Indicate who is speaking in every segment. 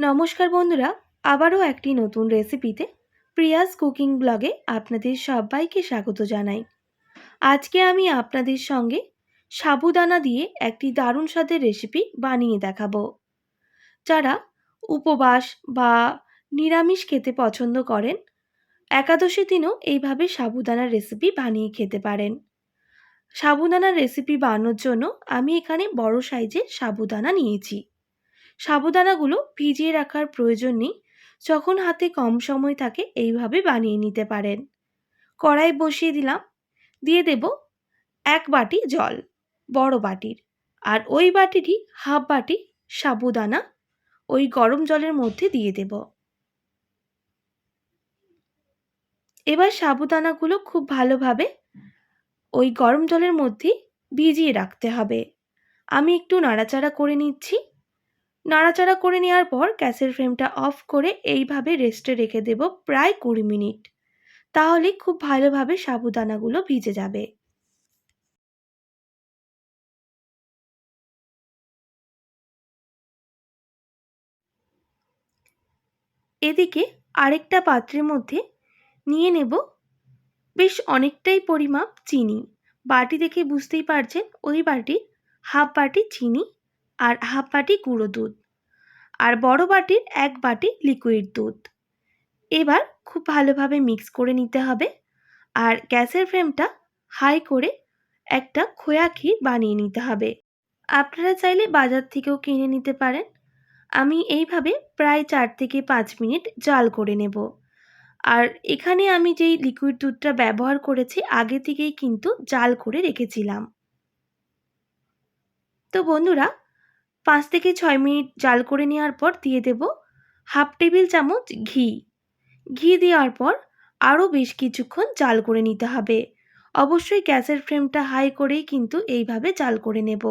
Speaker 1: নমস্কার বন্ধুরা, আবারও একটি নতুন রেসিপিতে প্রিয়াস কুকিং ব্লগে আপনাদের সবাইকে স্বাগত জানাই। আজকে আমি আপনাদের সঙ্গে সাবুদানা দিয়ে একটি দারুণ স্বাদের রেসিপি বানিয়ে দেখাবো। যারা উপবাস বা নিরামিষ খেতে পছন্দ করেন, একাদশী দিনও এইভাবে সাবুদানার রেসিপি বানিয়ে খেতে পারেন। সাবুদানার রেসিপি বানানোর জন্য আমি এখানে বড় সাইজের সাবুদানা নিয়েছি। সাবুদানাগুলো ভিজিয়ে রাখার প্রয়োজন নেই। যখন হাতে কম সময় থাকে, এইভাবে বানিয়ে নিতে পারেন। কড়াই বসিয়ে দিলাম। দিয়ে দেব এক বাটি জল, বড় বাটির। আর ওই বাটিটি হাফ বাটি সাবুদানা ওই গরম জলের মধ্যে দিয়ে দেব। এবার সাবুদানাগুলো খুব ভালোভাবে ওই গরম জলের মধ্যে ভিজিয়ে রাখতে হবে। আমি একটু নাড়াচাড়া করে নিচ্ছি। নাড়াচাড়া করে নেওয়ার পর গ্যাসের ফ্লেমটা অফ করে এইভাবে রেস্টে রেখে দেব প্রায় কুড়ি মিনিট। তাহলে খুব ভালোভাবে সাবুদানাগুলো ভিজে যাবে। এদিকে আরেকটা পাত্রের মধ্যে নিয়ে নেব বেশ অনেকটাই পরিমাপ চিনি। বাটি দেখে বুঝতেই পারছেন, ওই বাটি হাফ বাটি চিনি আর হাফ বাটি গুঁড়ো দুধ আর বড় বাটির এক বাটি লিকুইড দুধ। এবার খুব ভালোভাবে মিক্স করে নিতে হবে আর গ্যাসের ফ্লেমটা হাই করে একটা খোয়া ক্ষীর বানিয়ে নিতে হবে। আপনারা চাইলে বাজার থেকেও কিনে নিতে পারেন। আমি এইভাবে প্রায় চার থেকে পাঁচ মিনিট জাল করে নেব। আর এখানে আমি যেই লিকুইড দুধটা ব্যবহার করেছি আগে থেকেই কিন্তু জাল করে রেখেছিলাম। তো বন্ধুরা পাঁচ থেকে ছয় মিনিট জাল করে নেওয়ার পর দিয়ে দেব হাফ টেবিল চামচ ঘি। ঘি দেওয়ার পর আরও বেশ কিছুক্ষণ জাল করে নিতে হবে। অবশ্যই গ্যাসের ফ্লেমটা হাই করেই কিন্তু এইভাবে জাল করে নেব।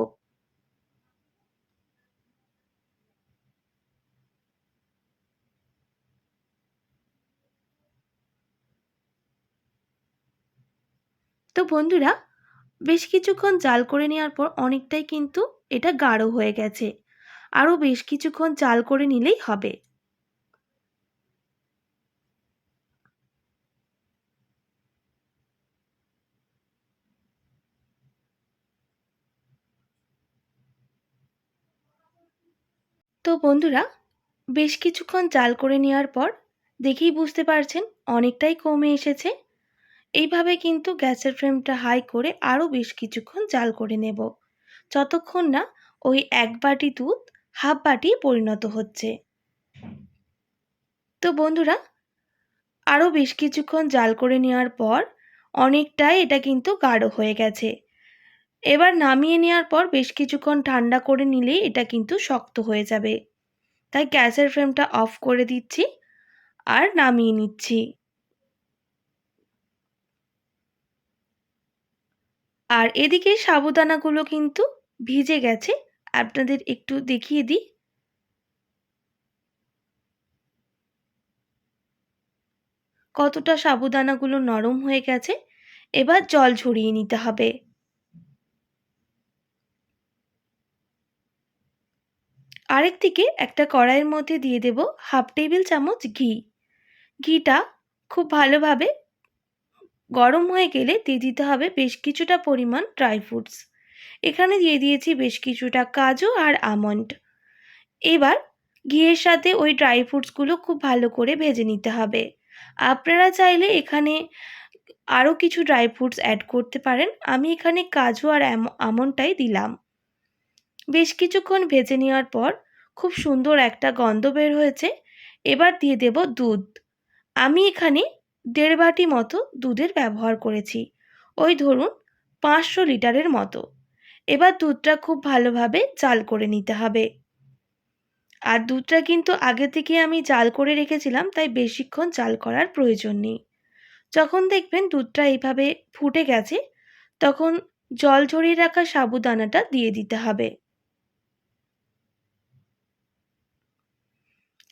Speaker 1: তো বন্ধুরা বেশ কিছুক্ষণ জাল করে নেওয়ার পর অনেকটাই কিন্তু এটা গাঢ় হয়ে গেছে। আরও বেশ কিছুক্ষণ জাল করে নিলেই হবে। তো বন্ধুরা, বেশ কিছুক্ষণ জাল করে নেওয়ার পর দেখেই বুঝতে পারছেন অনেকটাই কমে এসেছে। এইভাবে কিন্তু গ্যাসের ফ্লেমটা হাই করে আরও বেশ কিছুক্ষণ জাল করে নেব। যতক্ষণ না ওই এক বাটি দুধ, হাফ বাটি পরিণত হচ্ছে। তো বন্ধুরা আরও বেশ কিছুক্ষণ জাল করে নেওয়ার পর অনেকটাই এটা কিন্তু গাঢ় হয়ে গেছে। এবার নামিয়ে নেওয়ার পর বেশ কিছুক্ষণ ঠান্ডা করে নিলেই এটা কিন্তু শক্ত হয়ে যাবে। তাই গ্যাসের ফ্লেমটা অফ করে দিচ্ছি আর নামিয়ে নিচ্ছি। আর এদিকে সাবুদানাগুলো কিন্তু ভিজে গেছে। আপনাদের একটু দেখিয়ে দিই। কতটা সাবুদানাগুলো নরম হয়ে গেছে। এবার জল ঝরিয়ে নিতে হবে। আরেক দিকে একটা কড়াইয়ের মধ্যে দিয়ে দেব হাফ টেবিল চামচ ঘি। ঘিটা খুব ভালোভাবে গরম হয়ে গেলে দিয়ে দিতে হবে বেশ কিছুটা পরিমাণ ড্রাই ফ্রুটস এখানে দিয়ে দিয়েছি বেশ কিছুটা কাজু আর আমন্ড এবার ঘিয়ের সাথে ওই ড্রাই ফ্রুটসগুলো খুব ভালো করে ভেজে নিতে হবে। আপনারা চাইলে এখানে আরও কিছু ড্রাই ফ্রুটস অ্যাড করতে পারেন। আমি এখানে কাজু আর আমন্ডটাই দিলাম। বেশ কিছুক্ষণ ভেজে নেওয়ার পর খুব সুন্দর একটা গন্ধ বের হয়েছে। এবার দিয়ে দেব দুধ। আমি এখানে দেড় বাটি মতো দুধের ব্যবহার করেছি। ওই ধরুন, পাঁচশো লিটারের মতো। এবার দুধটা খুব ভালোভাবে জাল করে নিতে হবে। আর দুধটা কিন্তু আগে থেকে আমি জাল করে রেখেছিলাম, তাই বেশিক্ষণ জাল করার প্রয়োজন নেই। যখন দেখবেন দুধটা এইভাবে ফুটে গেছে, তখন জল ঝরিয়ে রাখা সাবুদানাটা দিয়ে দিতে হবে।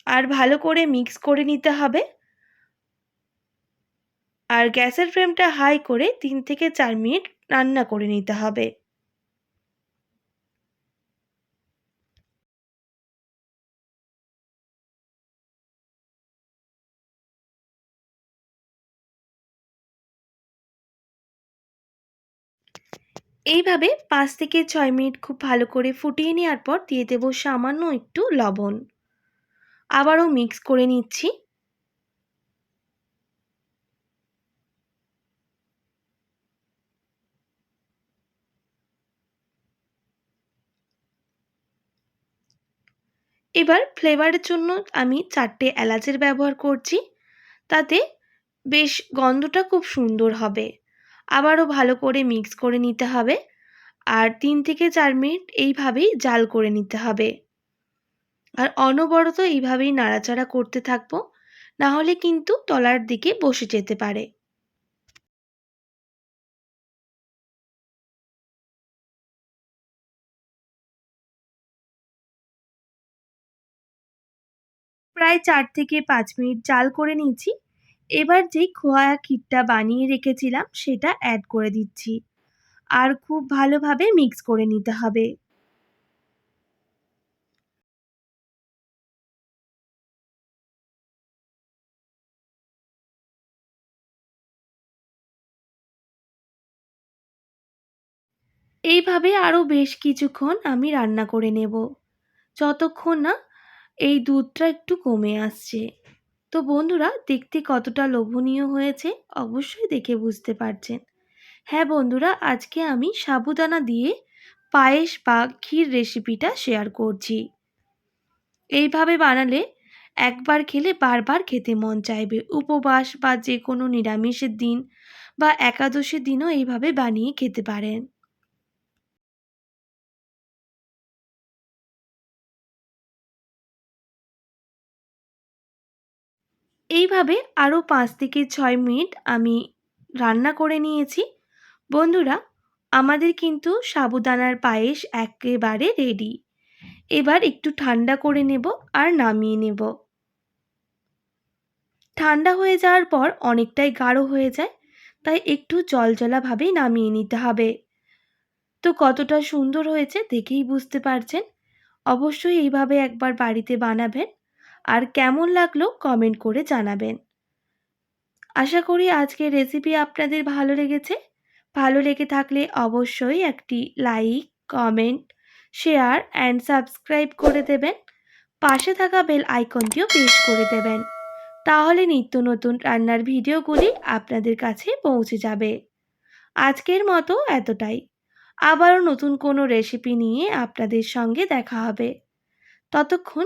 Speaker 1: আর ভালো করে মিক্স করে নিতে হবে। আর গ্যাসের ফ্লেমটা হাই করে তিন থেকে চার মিনিট রান্না করে নিতে হবে। এইভাবে পাঁচ থেকে ছয় মিনিট খুব ভালো করে ফুটিয়ে নেওয়ার পর দিয়ে দেবো সামান্য একটু লবণ। আবারও মিক্স করে নিচ্ছি। এবার ফ্লেভারের জন্য আমি চারটে এলাচের ব্যবহার করছি। তাতে বেশ গন্ধটা খুব সুন্দর হবে। আবারও ভালো করে মিক্স করে নিতে হবে। আর তিন থেকে চার মিনিট এইভাবেই জাল করে নিতে হবে। আর অনবরত এইভাবেই নাড়াচাড়া করতে থাকব। নাহলে কিন্তু তলার দিকে বসে যেতে পারে। প্রায় চার থেকে পাঁচ মিনিট জাল করে নিয়েছি। এবার যেই খোয়া ক্ষীরটা বানিয়ে রেখেছিলাম, সেটা অ্যাড করে দিচ্ছি। আর খুব ভালোভাবে মিক্স করে নিতে হবে। এইভাবে আরও বেশ কিছুক্ষণ আমি রান্না করে নেব। যতক্ষণ না এই দুধটা একটু কমে আসছে। তো বন্ধুরা, দেখতে কতটা লোভনীয় হয়েছে অবশ্যই দেখে বুঝতে পারছেন। হ্যাঁ বন্ধুরা, আজকে আমি সাবুদানা দিয়ে পায়েস বা ক্ষীর রেসিপিটা শেয়ার করছি। এইভাবে বানালে একবার খেলে বারবার খেতে মন চাইবে। উপবাস বা যে কোনো নিরামিষের দিন বা একাদশীর দিনও এইভাবে বানিয়ে খেতে পারেন। এইভাবে আরও পাঁচ থেকে ছয় মিনিট আমি রান্না করে নিয়েছি। বন্ধুরা, আমাদের কিন্তু সাবুদানার পায়েস একেবারে রেডি এবার একটু ঠান্ডা করে নেব আর নামিয়ে নেব। ঠান্ডা হয়ে যাওয়ার পর অনেকটাই গাঢ় হয়ে যায়, তাই একটু জলজলাভাবেই নামিয়ে নিতে হবে। তো কতটা সুন্দর হয়েছে দেখেই বুঝতে পারছেন। অবশ্যই এইভাবে একবার বাড়িতে বানাবেন। আর কেমন লাগল কমেন্ট করে জানাবেন। আশা করি আজকের রেসিপি আপনাদের ভালো লেগেছে। ভালো লেগে থাকলে অবশ্যই একটি like comment share and subscribe করে দেবেন। পাশে থাকা বেল আইকনটিও প্রেস করে দেবেন। তাহলে নিত্য নতুন রান্নার ভিডিওগুলি আপনাদের কাছে পৌঁছে যাবে। আজকের মতো এতটাই। আবারও নতুন কোনো রেসিপি নিয়ে আপনাদের সঙ্গে দেখা হবে। ততক্ষণ